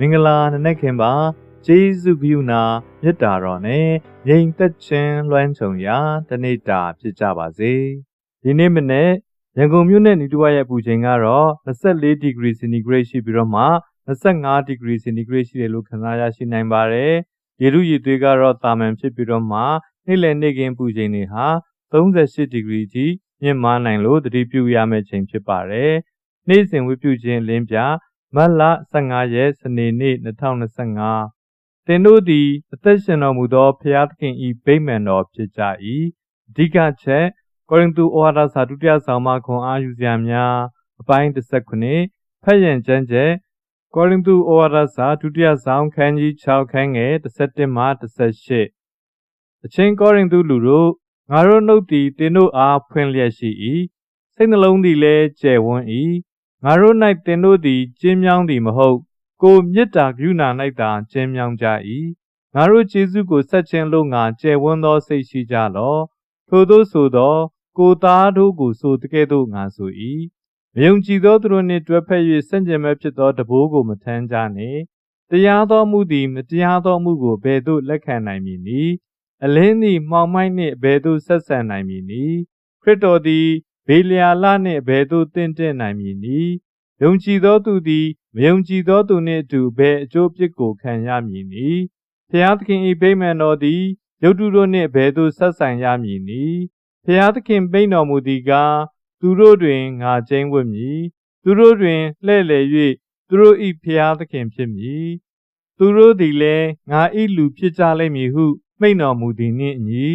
မင်္ဂလာနနက်ခင်ပါကျေးဇူးပြုနာမေတ္တာတော်နဲ့ငြိမ်သက်ခြင်းလွှမ်းခြုံရာတနေ့တာဖြစ်ကြပါစေဒီနေ့မနေ့ရန်ကုန်မြို့နဲ့နီတူဝါရဲ့အပူချိန်ကတော့24ဒီဂရီစင်တီဂရိတ်ရှိပြီးတော့မှ25ဒီဂရီစင်တီဂရိတ်ရှိတယ်လို့ခန့်မှန်းရရှိနိုင်ပါတယ်ရေထုရည်သွေးကတော့တာမန်ဖြစ်ပြီးတော့မှနေ့လယ်နေ့ကင်းပူချိန်တွေဟာ38ဒီဂရီထိမြင့်မားနိုင်လို့သတိပြုရမယ့်ချိန်ဖြစ်ပါတယ်နေ့စဉ်ဝိပြုခြင်းလင်းပြ မတ်လ15ရက်စနေနေ့2025တင်တို့သည် အသက်ရှင်တော်မူသောဖျားသခင်ဤဗိမာန်တော်ဖြစ်ကြ၏အဓိကချက်ကောရိန္သုဩဝါဒစာဒုတိယဆောင်မှခွန်အားယူစရာများအပိုင်း19ဖတ်ရန်ကျမ်းချက်ကောရိန္သုဩဝါဒစာဒုတိယဆောင်ခန်းကြီး6ခန်းငယ်17မှ18အချင်းကောရိန္သုလူတို့ငါတို့နှုတ်သည်တင်တို့အားဖွင့်လျက်ရှိ၏စိတ်နှလုံးသည်လည်းကျယ်ဝန်း၏ ငါတို့၌တင်တို့သည်ကျင်းမြောင်းသည်မဟုတ်ကိုမေတ္တာကရုဏာ၌သာကျင်းမြောင်းကြ၏ငါတို့ကျေးဇူးကိုဆက်ခြင်းလို့ငါကျယ်ဝန်းသောစိတ်ရှိကြလောထို့သောဆိုသော ကိုသားတို့ကိုဆိုတကဲ့သို့ငါဆို၏မယုံကြည်သောသူတို့နှင့်တွဲဖက်၍စန့်ကျင်မဲ့ဖြစ်သောတဘိုးကိုမထမ်းကြနှင့်တရားသောမှုသည်မတရားသောမှုကိုဘယ်သို့လက်ခံနိုင်မည်နည်းအလင်းသည်မှောင်မိုက်နှင့်ဘယ်သို့ဆက်ဆံနိုင်မည်နည်းခရစ်တော်သည် ဘေလျာလနှင့်ဘယ်သို့တင့်တင့်နိုင်မည်နည်းယုံကြည်သောသူသည်မယုံကြည်သောသူနှင့်အတူဘယ်အကျိုးပြစ်ကိုခံရမည်နည်းဖျားသခင်၏ဗိမာန်တော်သည်ယုတ်တုတို့နှင့်ဘယ်သို့ဆက်ဆံရမည်နည်းဖျားသခင်ပိတ်တော်မူသည်ကားသူတို့တွင်ငါကျင်းဝတ်မည်သူတို့တွင်လှဲ့လေ၍သူတို့၏ဖျားသခင်ဖြစ်မည်သူတို့သည်လည်းငါ၏လူဖြစ်ကြလိမ့်မည်ဟုမိန့်တော်မူသည်နှင့်အညီ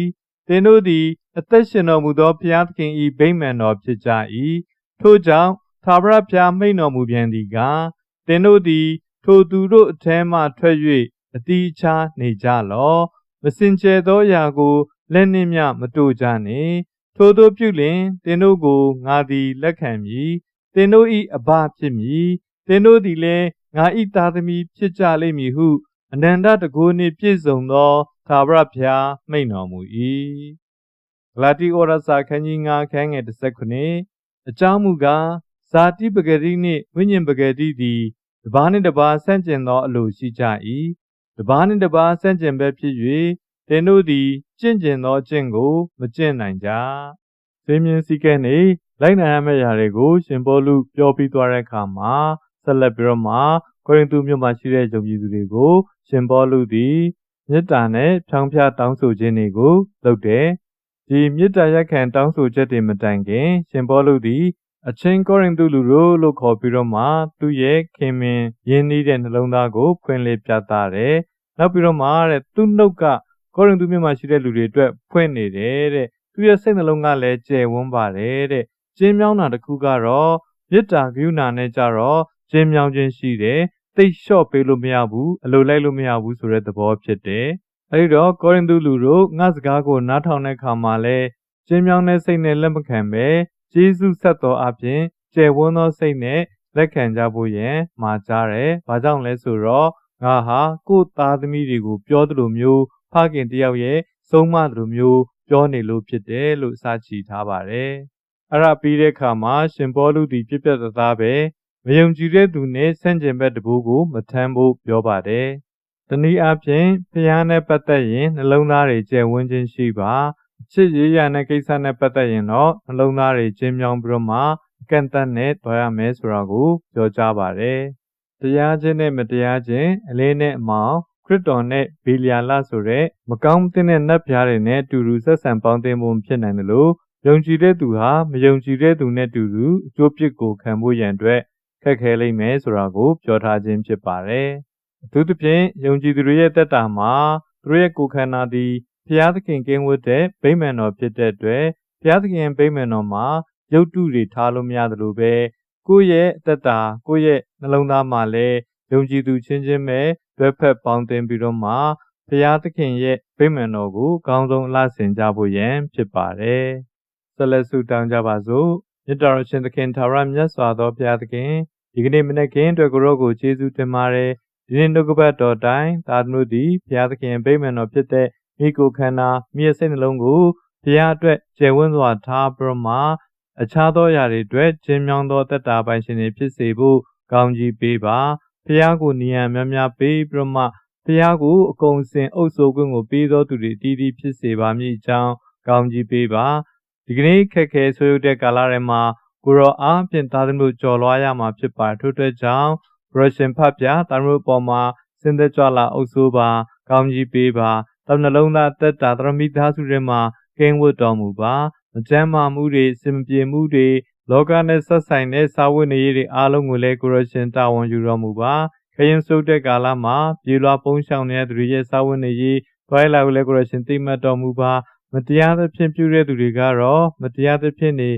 သင်တို့သည် အသက်ရှင်တော်မူသောဘုရားသခင်၏ဗိမာန်တော်ဖြစ်ကြ၏ထို့ကြောင့်သာဝရဘုရားမိန့်တော်မူပြန်သည်ကားသင်တို့သည် ထိုသူတို့အထဲမှထွက်၍အတီးချားနေကြလောမစင်ကြဲသောຢာကိုလက်နှင့်မျှမတို့ကြနှင့်ထိုသို့ပြုလျင်သင်တို့ကိုငါသည်လက်ခံမည်သင်တို့၏အဘဖြစ်မည်သင်တို့သည်လည်းငါ၏သားသမီးဖြစ်ကြလိမ့်မည်ဟု အနန္တတကူနှင့်ပြည့်စုံသောသာဝရဘုရားမိန့်တော်မူ၏ ဂလာတိဩရစာခန်းကြီး9ခန်းငယ်19အကြောင်းမူကားဇာတိပဂတိနှင့်ဝိညာဉ်ပဂတိသည်တပားနှင့်တပားဆန့်ကျင်သောအလိုရှိကြ၏တပားနှင့်တပားဆန့်ကျင်ဘက်ဖြစ်၍သင်တို့သည်ကျင့်ကျင်သောကျင့်ကို မကျင့်နိုင်ကြ။သေမြင်စည်းကမ်းနေလိုက်နိုင်ရမယ့်ຢာတွေကို ရှင်ပေါလုပြောပြီးသွားတဲ့အခါမှာဆက်လက်ပြီးတော့မှကိုရိန္သုမြို့မှာရှိတဲ့ယုံကြည်သူတွေကို ရှင်ပေါလုသည်မေတ္တာနဲ့ဖြောင်းဖျားတောင်းဆိုခြင်းတွေကိုလုပ်တယ်။ ဒီမေတ္တာရက်ခံတောင်းဆိုချက်တွေမတိုင်ခင်ရှင်ပေါလုသည် အချင်းကောရိန္သုလူတို့လို့ခေါ်ပြီးတော့မှသူ့ရဲ့ခင်မင်ရင်းနှီးတဲ့နှလုံးသားကိုဖွင့်လှစ်ပြသတယ်။နောက်ပြီးတော့မှတဲ့သူ့နှုတ်ကကောရိန္သုမြို့မှာရှိတဲ့လူတွေအတွက်ဖွင့်နေတယ်တဲ့။သူ့ရဲ့စိတ်နှလုံးကလည်းကျယ်ဝန်းပါတယ်တဲ့။ကျင်းမြောင်းတာတစ်ခုကတော့မေတ္တာကရုဏာနဲ့ကြတော့ကျင်းမြောင်းခြင်းရှိတယ်။သိလျှော့ပေးလို့မရဘူးအလိုလိုက်လို့မရဘူးဆိုတဲ့သဘောဖြစ်တယ်။ အဲဒီတော့ကောရိန္သုလူတို့ငါစကားကိုနားထောင်တဲ့အခါမှာလဲကျင်းမြောင်းတဲ့စိတ်နဲ့လက်မခံပဲကျေးဇူးဆက်သောအပြင်ကျယ်ဝန်းသောစိတ်နဲ့လက်ခံကြဖို့ရန်မှာကြားတယ်။ဘာကြောင့်လဲဆိုတော့ငါဟာကိုယ့်သားသမီးတွေကိုပြောသလိုမျိုးဖခင်တယောက်ရဲ့ဆုံးမသလိုမျိုးပြောနေလို့ဖြစ်တယ်လို့စာချီထားပါတယ်။အဲ့ဒါပြီးတဲ့အခါမှာရှင်ပေါလုသည်ပြပြတသားပဲမယုံကြည်တဲ့သူနဲ့ဆန့်ကျင်ဘက်တပူကိုမထမ်းဖို့ပြောပါတယ်။ တနည်းအားဖြင့်ဖျားနဲ့ပတ်သက်ရင်နှလုံးသားတွေကျယ်ဝန်းခြင်းရှိပါချစ်ရေးရတဲ့ကိစ္စနဲ့ပတ်သက်ရင်တော့နှလုံးသားတွေကျင်းမြောင်းပြီးတော့မှကန့်တတ်နဲ့တွားရမယ်ဆိုတာကိုပြောကြားပါတယ်။တရားခြင်းနဲ့မတရားခြင်းအလေးနဲ့အမောင်ခရစ်တော်နဲ့ဘီလျာလဆိုတဲ့မကောင်းတဲ့နတ်ပြားတွေနဲ့တူတူဆက်ဆံပေါင်းသင်းဖို့ဖြစ်နိုင်တယ်လို့ယုံကြည်တဲ့သူဟာမယုံကြည်တဲ့သူနဲ့တူတူအကျိုးပြစ်ကိုခံဖို့ရန်အတွက်ခက်ခဲလိမ့်မယ်ဆိုတာကိုပြောထားခြင်းဖြစ်ပါတယ်။ အထူးသဖြင့်ယုံကြည်သူတွေရဲ့တက်တာမှာသူတို့ရဲ့ကိုယ်ခန္ဓာသည်ဖျားသခင်ကင်းဝတ်တဲ့ဗိမာန်တော်ဖြစ်တဲ့အတွက်ဖျားသခင်ဗိမာန်တော်မှာရုပ်တုတွေထားလို့မရတယ်လို့ပဲကိုယ့်ရဲ့အသက်တာကိုယ့်ရဲ့နှလုံးသားမှာလည်းယုံကြည်သူချင်းချင်းပဲတွဲဖက်ပေါင်းသင်းပြီးတော့မှဘုရားသခင်ရဲ့ဗိမာန်တော်ကိုကောင်းဆုံးအလှဆင်ကြဖို့ရန်ဖြစ်ပါတယ်။ဆက်လက်ဆုတောင်းကြပါစို့။မြတ်တော်ရှင်သခင်ထာဝရမြတ်စွာသောဘုရားသခင်ဒီကနေ့မနေ့ကင်းအတွက်ကိုရောကိုကျေးဇူးတင်ပါတယ်။ ဒီနေ့နှုတ်ကပတ်တော်တိုင်းသာသမုသည်ဘုရားသခင်ဗိမာန်တော်ဖြစ်တဲ့မိကိုခန္ဓာမိရဲ့စိတ်နှလုံးကိုဘုရားအတွက်ကျယ်ဝန်းစွာထားပြီးမှအခြားသောအရာတွေအတွက်ကျင်းမြောင်းသောတက်တာပိုင်ရှင်တွေဖြစ်စေဖို့ကောင်းကြီးပေးပါဖျားကိုနေရန်များများပေးပြီးတော့မှဖျားကိုအကုန်စင်အုပ်စိုးခွင့်ကိုပေးသောသူတွေတည်တည်ဖြစ်စေပါမည်အကြောင်းကောင်းကြီးပေးပါဒီကနေ့ခက်ခဲဆွေးနွေးတဲ့ကာလထဲမှာကိုရောအားဖြင့်သားသမီးတို့ကြော်လွှားရမှာဖြစ်ပါထို့အတွက်ကြောင့် ရရှင်ဖတ်ပြသားသမီးတို့ပေါ်မှာစင်သက်ကြွလာအုပ်စိုးပါကောင်းကြီးပေးပါတောင်နှလုံးသားတက်တာသရမိသားစုတွေမှာကင်းဝတ်တော်မူပါမကြမ်းမာမှုတွေစင်ပြေမှုတွေလောကနဲ့ဆက်ဆိုင်တဲ့စာဝတ်နေရေးတွေအားလုံးကိုလည်းကိုရရှင်တာဝန်ယူတော်မူပါခရင်စုပ်တဲ့ကာလမှာပြေလွှာပုံရှောင်နေတဲ့သူတွေရဲ့စာဝတ်နေရေးတွိုင်းလာကိုလည်းကိုရရှင်သိမှတ်တော်မူပါမတရားသဖြင့်ပြုတဲ့သူတွေကတော့မတရားသဖြင့်နေ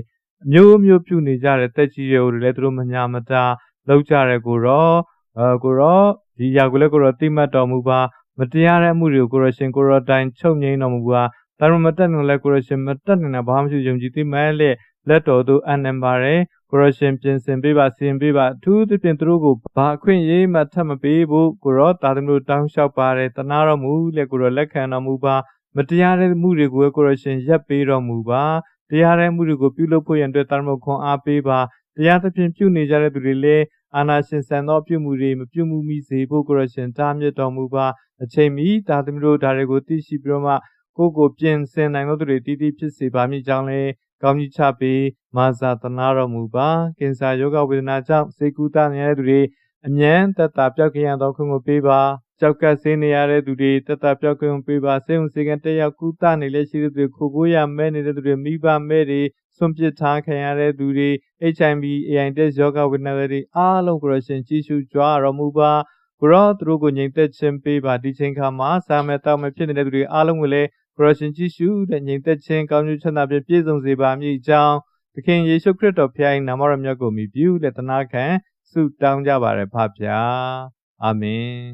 အမျိုးမျိုးပြုနေကြတဲ့တက်ကြီးတွေကိုလည်းသူတို့မညာမတာ လောက်ကြတဲ့ကိုတော့အဲကိုတော့ဒီຢာကိုလည်းကိုတော့သိမှတ်တော်မူပါမတရားတဲ့အမှုတွေကိုကိုရရှင်ကိုရောတိုင်းချုပ်ငိမ့်တော်မူပါဒါမှမတက်နိုင်လဲကိုရရှင်မတက်နိုင်တဲ့ဘာမှမရှိယုံကြည်သိမဲ့လက်လက်တော်သို့အနံပါတယ်ကိုရရှင်ပြင်ဆင်ပေးပါစီရင်ပေးပါအထူးသဖြင့်သူတို့ကိုဘာအခွင့်အရေးမှထပ်မပေးဖို့ကိုရောတာသမီးတို့တောင်းလျှောက်ပါတယ်တနာတော်မူလက်ကိုရောလက်ခံတော်မူပါမတရားတဲ့မှုတွေကိုကိုရရှင်ရပ်ပေးတော်မူပါတရားတဲ့မှုတွေကိုပြုလုပ်ဖို့ရန်အတွက်တာမခွန်အားပေးပါ တရားသဖြင့်ပြုနေကြတဲ့သူတွေလည်းအာနာရှင်ဆန်သောပြုမှုတွေမပြုမှုမိစေဖို့ကိုရရှင်တားမြစ်တော်မူပါအချိန်မီတာသမီးတို့ဒါတွေကိုသိရှိပြီးတော့မှကိုယ့်ကိုပြင်ဆင်နိုင်သောသူတွေတည်တည်ဖြစ်စေပါမည်ကြောင်းလည်းကောင်းကြီးချပေးမာဇာတနာတော်မူပါကင်ဆာယောဂဝေဒနာကြောင့်စေကူတာနေရတဲ့သူတွေ အမြဲတတ်တာပြောက်ကရန်သောခွင့်ကိုပေးပါကြောက်ကဆေးနေရတဲ့သူတွေတက်တာပြောက်ခွင့်ပေးပါစေုံစေကန်တက်ရောက်ကူတာနေလက်ရှိတဲ့သူတွေခိုကိုရမဲနေတဲ့သူတွေမိဘမဲတွေဆွန့်ပစ်ထားခံရတဲ့သူတွေ HIV AIDS ယောဂဝိဒနာတွေအားလုံးကိုရရှင်ကြည်ရှုကြွားတော်မူပါကိုရောသူတို့ကိုငြိမ်သက်ခြင်းပေးပါဒီချိန်ခါမှာစာမဲ့တောက်မဲ့ဖြစ်နေတဲ့သူတွေအားလုံးကိုလည်းကိုရရှင်ကြည်ရှုတဲ့ငြိမ်သက်ခြင်းကောင်းကျိုးချမ်းသာဖြင့်ပြည့်စုံစေပါမည်အကြောင်းသခင်ယေရှုခရစ်တော်ဖခင်နာမတော်မြတ်ကိုမြည်ပြုလက်သနာခံ ဆုတောင်းကြပါရဖဖျားအာမင်